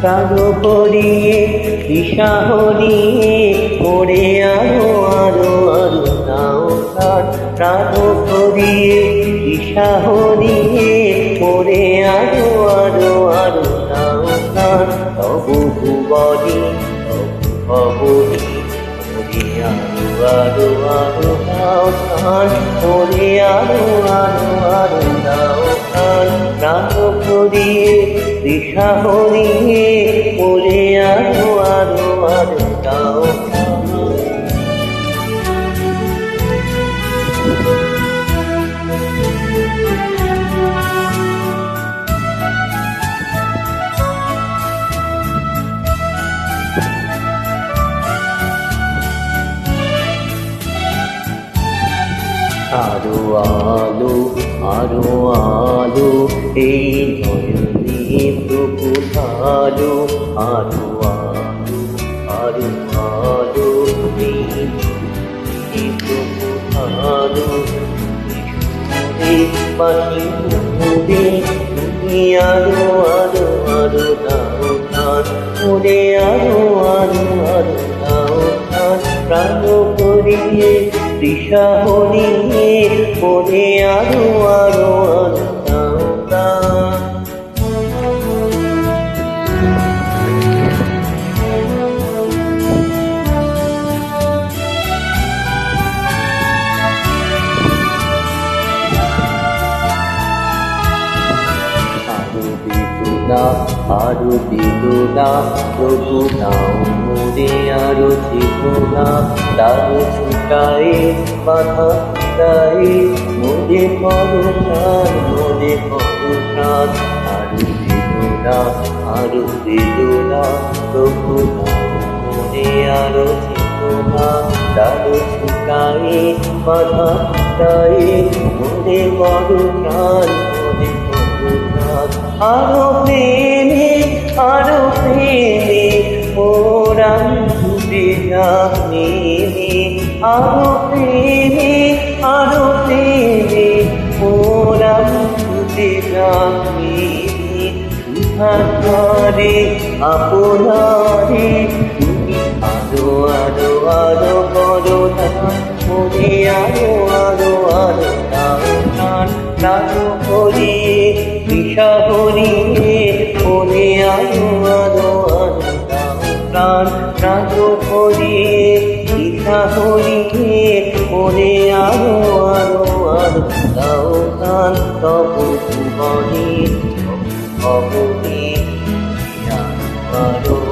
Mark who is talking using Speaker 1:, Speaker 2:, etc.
Speaker 1: প্রাণ ভরিয়ে দিশাহ নিয়ে পড়ে আরও আরও আরও নাও প্রাণ প্রাণ ভরিয়ে দিশাহ নিয়ে পড়ে আরও আরও আরও নাও প্রাণ তবু ভুবনি, তবু ওরে আরও আরও আরও নাও প্রাণ ওরে আরও আরও আরও নাও প্রাণ ভরিয়ে দিশা হরিয়ে ওরে আরও আরও আরও নাও আরও আলো আরও আলো এই নয়নে প্রভু আলো আরও আলো আরও আলো নয়নে প্রভু পাখি মুদে তুমি আরও আরও আরও দাও প্রাণ। ওরে আরও আরও আরও দাও প্রাণ। প্রাণ করিয়ে, দিশা হরিয়ে ওরে আরও আরও আরও দাও প্রাণ আরও আরও বেদনা প্রভু নাও মোরে আরও চেতনা দারো ছুটায়ে মাথা ছুটায়ে মোরে করো প্রাণ মোরে করো প্রাণ আরও বেদনা আরও বেদনা প্রভু নাও মোরে আরও চেতনা দারো ছুটায়ে মাথা ছুটায়ে মোরে করো প্রাণ প্রাণ। আরও প্রেমে আরও প্রেমে ওরাম ডুবে আরও প্রেমে আরও প্রেমে ওরাম ডুবে যাবে সুধারে আপনারে। আরও আরও আরও করো না মনে আরও আরও আরও দাও প্রাণ প্রাণ করিয়ে দিশা হরিয়ে মনে আরও আরও আরও করিয়ে দিশা হরিয়ে মনে আরও আরও আরও দাও প্রাণ তবু